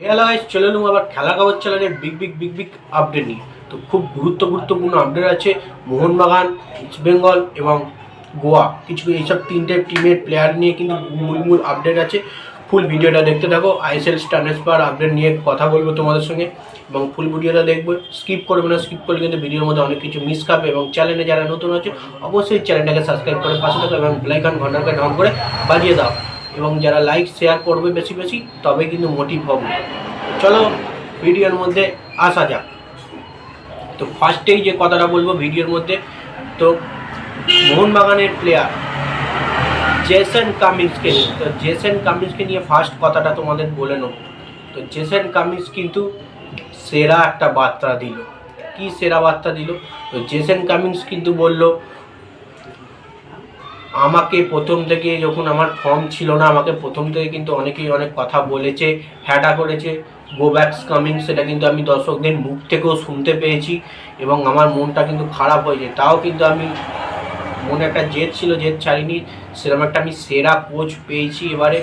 এলাকায় চলে এলাম আবার খেলা খবর চ্যানেলের big big big big update নিয়ে। তো খুব গুরুত্ব গুরুত্বপূর্ণ আপডেট আছে মোহনবাগান, ইস্ট বেঙ্গল এবং গোয়া। কিছু এইসব তিনটে টিমের প্লেয়ার নিয়ে কিন্তু মূল মূল আপডেট আছে। ফুল ভিডিওটা দেখতে থাকো। আইএসএল ট্রান্সফার আপডেট নিয়ে কথা বলব তোমাদের সঙ্গে এবং ফুল ভিডিওটা দেখব। স্কিপ করবে না স্কিপ করলে কিন্তু ভিডিওর মধ্যে অনেক কিছু মিস খাবে এবং চ্যানেলে যারা নতুন আছে, অবশ্যই চ্যানেলটাকে সাবস্ক্রাইব করে পাশে থাকো এবং বেলাইকন ঘন্টাকে ডাউন করে বাজিয়ে দাও। এবং যারা লাইক শেয়ার করবে বেশি বেশি, তবে কিন্তু মোটিভ হবে। চলো ভিডিওর মধ্যে আসা যাক। তো ফার্স্টেই যে কথাটা বলব ভিডিওর মধ্যে, তো মোহনবাগানের প্লেয়ার জেসন কামিন্সকে তো জেসন কামিন্সকে নিয়ে ফার্স্ট কথাটা তোমাদের বলে নেব। তো জেসন কামিন্স কিন্তু সেরা একটা বার্তা দিল। কি সেরা বার্তা দিল? তো জেসন কামিন্স কিন্তু বলল আমাকে প্রথম থেকে যখন আমার ফর্ম ছিল না, আমাকে প্রথম থেকে কিন্তু অনেকেই অনেক কথা বলেছে, হ্যাটা করেছে। গো ব্যাকস কামিং সেটা কিন্তু আমি দর্শকদের মুখ থেকেও শুনতে পেয়েছি এবং আমার মনটা কিন্তু খারাপ হয়েছে। তাও কিন্তু আমি মনে একটা জেদ ছিল, জেদ ছাড়িনি। সেরকম একটা আমি সেরা কোচ পেয়েছি এবারে।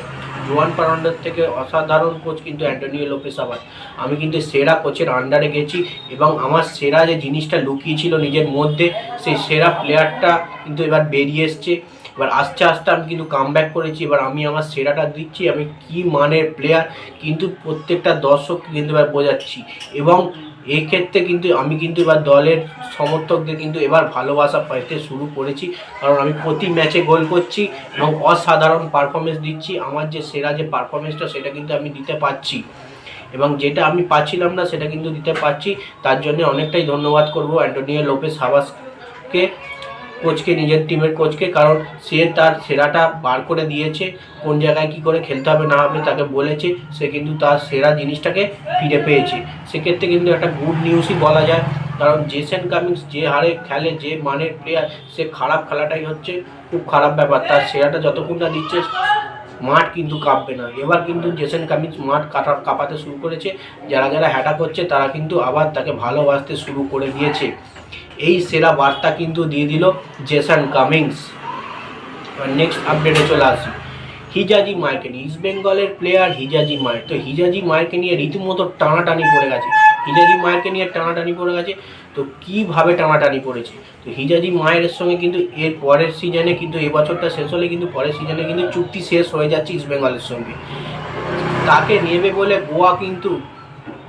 জোয়ান ফার্নান্ডের থেকে অসাধারণ কোচ কিন্তু অ্যান্টনিও লোপেস আবার আমি কিন্তু সেরা কোচের আন্ডারে গেছি এবং আমার সেরা যে জিনিসটা লুকিয়েছিল নিজের মধ্যে, সেই সেরা প্লেয়ারটা কিন্তু এবার বেরিয়ে এসছে। এবার আস্তে আস্তে আমি কিন্তু কাম ব্যাক করেছি, এবার আমি আমার সেরাটা দিচ্ছি, আমি কি মানের প্লেয়ার কিন্তু প্রত্যেকটা দর্শক কিন্তু এবার বোঝাচ্ছি। এবং এক্ষেত্রে কিন্তু আমি কিন্তু এবার দলের সমর্থকদের কিন্তু এবার ভালোবাসা পাইতে শুরু করেছি, কারণ আমি প্রতি ম্যাচে গোল করছি এবং অসাধারণ পারফরমেন্স দিচ্ছি, আমার যে সেরা যে পারফরমেন্সটা সেটা কিন্তু আমি দিতে পারছি। এবং যেটা আমি পাচ্ছিলাম না, সেটা কিন্তু দিতে পারছি, তার জন্য অনেকটাই ধন্যবাদ করব অ্যান্টোনিও লোপেস হাবাসকে কোচকে, নিজের টিমের কোচকে, কারণ সে তার সেরাটা বার করে দিয়েছে। কোন জায়গায় কি করে খেলতে হবে না হবে তাকে বলেছে, সে কিন্তু তার সেরা জিনিসটাকে ফিরে পেয়েছে। সেক্ষেত্রে কিন্তু একটা গুড নিউজই বলা যায়, কারণ জেসেন কামিংস যে হারে খেলে, যে মানের প্লেয়ার সে খারাপ খেলাটাই হচ্ছে, খুব খারাপ ব্যাপার। তার সেরাটা যতক্ষণ না দিচ্ছে, মাঠ কিন্তু কাঁপবে না। এবার কিন্তু জেসেন কামিংস মাঠ কাটা, কাঁপাতে শুরু করেছে। যারা যারা হ্যাটা করছে, তারা কিন্তু আবার তাকে ভালোবাসতে শুরু করে দিয়েছে। এই সেরা বার্তা কিন্তু দিয়ে দিল জেসন কামিংস। নেক্সট আপডেটে চলে আসি। হিজাজি মার্কে নিয়ে ইস্ট বেঙ্গলের প্লেয়ার হিজাজি মায়ের তো হিজাজি মায়েরকে নিয়ে রীতিমতো টানাটানি পড়ে গেছে। হিজাজি মায়েরকে নিয়ে টানাটানি পড়ে গেছে। তো কীভাবে টানাটানি পড়েছে? তো হিজাজি মায়ের সঙ্গে কিন্তু এর পরের সিজনে কিন্তু এই বছরটা শেষ হলে কিন্তু, পরের সিজনে কিন্তু চুক্তি শেষ হয়ে যাচ্ছে ইস্ট বেঙ্গলের সঙ্গে। তাকে নেবে বলে গোয়া কিন্তু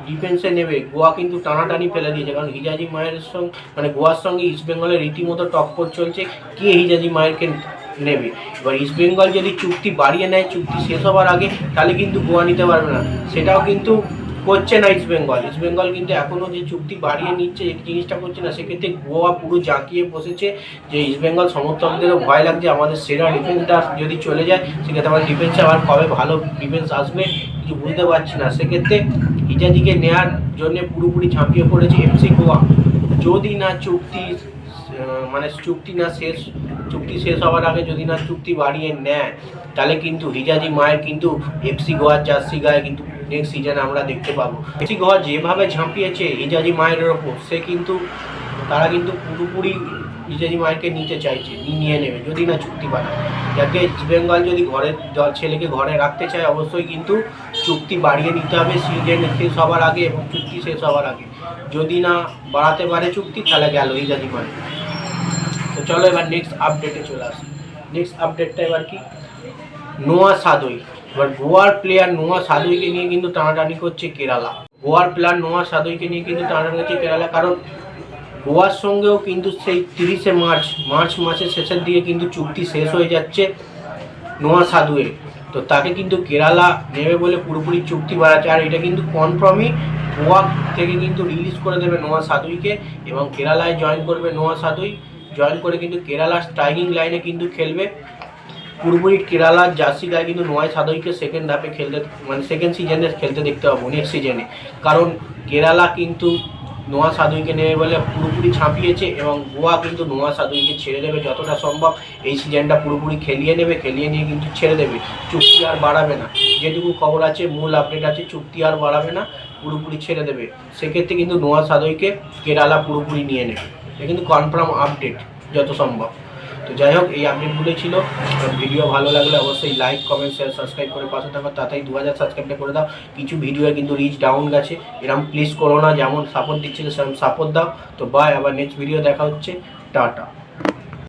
ডিফেন্সে নেবে। গোয়া কিন্তু টানাটানি ফেলে দিয়েছে, কারণ হিজাজি মায়ের সঙ্গে মানে গোয়ার সঙ্গে ইস্ট বেঙ্গলের রীতিমতো টক্কর চলছে। কে হিজাজি মায়েরকে নেবে? এবার ইস্ট বেঙ্গল যদি চুক্তি বাড়িয়ে নেয়, চুক্তি শেষ হওয়ার আগে, তাহলে কিন্তু গোয়া নিতে পারবে না। সেটাও কিন্তু করছে না ইস্ট বেঙ্গল ইস্ট বেঙ্গল কিন্তু এখনও যে চুক্তি বাড়িয়ে নিচ্ছে এই জিনিসটা করছে না, সেক্ষেত্রে গোয়া পুরো জাঁকিয়ে বসেছে। যে ইস্ট বেঙ্গল সমর্থকদেরও ভয় লাগছে, আমাদের সেরা ডিফেন্সটা যদি চলে যায়, সেক্ষেত্রে আমার ডিফেন্সে আবার কবে ভালো ডিফেন্স আসবে, কিছু বুঝতে পারছি না। সেক্ষেত্রে হিজাজিকে নেয়ার জন্য পুরোপুরি ঝাঁপিয়ে পড়েছে এফসি গোয়া। যদি না চুক্তি মানে চুক্তি না শেষ, চুক্তি শেষ হওয়ার আগে যদি না চুক্তি বাড়িয়ে নেয়, তাহলে কিন্তু হিজাজি মায়ের কিন্তু এফসি গোয়ার জার্সি গায়ে কিন্তু নেক্সট সিজনে আমরা দেখতে পাবো। এফসি গোয়া যেভাবে ঝাঁপিয়েছে হিজাজি মায়ের ওপর, সে কিন্তু, তারা কিন্তু পুরোপুরি হিজাজি মায়েরকে নিতে চাইছে, নিয়ে নেবে, যদি না চুক্তি বাড়ায় যাকে বেঙ্গল যদি ঘরের ছেলেকে ঘরে রাখতে চায়, অবশ্যই কিন্তু চুক্তি বাড়িয়ে নিতে হবে। সিজন শেষ হওয়ার আগে এবং চুক্তি শেষ হওয়ার আগে। যদি না বাড়াতে পারে চুক্তি, তাহলে গেল হিজাজি মায়ের তো চলো এবার নেক্সট আপডেটে চলে আসি। নেক্সট আপডেটটা এবার কি? নোয়া সাদই। এবার গোয়ার প্লেয়ার নোয়া সাদইকে নিয়ে কিন্তু টানাটানি করছে কেরালা। গোয়ার প্লেয়ার নোয়া সাদইকে নিয়ে কিন্তু টানাটানি করছে কেরালা। কারণ গোয়ার সঙ্গেও কিন্তু সেই তিরিশে মার্চ মার্চ মাসের শেষের দিকে কিন্তু চুক্তি শেষ হয়ে যাচ্ছে নোয়া সাধুয়ের। তো তাকে কিন্তু কেরালা নেবে বলে পুরোপুরি চুক্তি বাড়াচ্ছে। আর এটা কিন্তু কনফার্মই গোয়া থেকে কিন্তু রিলিজ করে দেবে নোয়া সাধুইকে এবং কেরালায় জয়েন করবে নোয়া সাধুই। জয়েন করে কিন্তু কেরালা স্ট্রাইকিং লাইনে কিন্তু খেলবে। পুরোপুরি কেরালার জার্সি গায়ে কিন্তু নোয়া সাদইকে সেকেন্ড হাফে খেলতে মানে সেকেন্ড সিজনে খেলতে দেখতে পাবো নেক্সট সিজনে কারণ কেরালা কিন্তু নোয়া সাদুইকে নেবে বলে পুরোপুরি ছাপিয়েছে এবং গোয়া কিন্তু নোয়া সাদুইকে ছেড়ে দেবে যতটা সম্ভব। এই সিজনটা পুরোপুরি খেলিয়ে নেবে, খেলিয়ে নিয়ে কিন্তু ছেড়ে দেবে। চুক্তি আর বাড়াবে না। যেটুকু খবর আছে, মূল আপডেট আছে, চুক্তি আর বাড়াবে না, পুরোপুরি ছেড়ে দেবে। সেক্ষেত্রে কিন্তু নোয়া সাধুইকে কেরালা পুরোপুরি নিয়ে নেবে। এটা কিন্তু কনফার্ম আপডেট যত সম্ভব। তো যাই হোক, এই আপডেটগুলোই ছিল। ভিডিও ভালো লাগলে অবশ্যই লাইক কমেন্ট শেয়ার সাবস্ক্রাইব করে পাশে থাকো। তাতেই দু হাজার সাবস্ক্রাইবটা করে দাও। কিছু ভিডিও কিন্তু রিচ ডাউন গেছে। এরকম প্লিজ করো না, যেমন সাপোর্ট দিচ্ছিল সেরকম সাপোর্ট দাও। তো বাই আবার নেক্সট ভিডিও দেখা হচ্ছে। টাটা।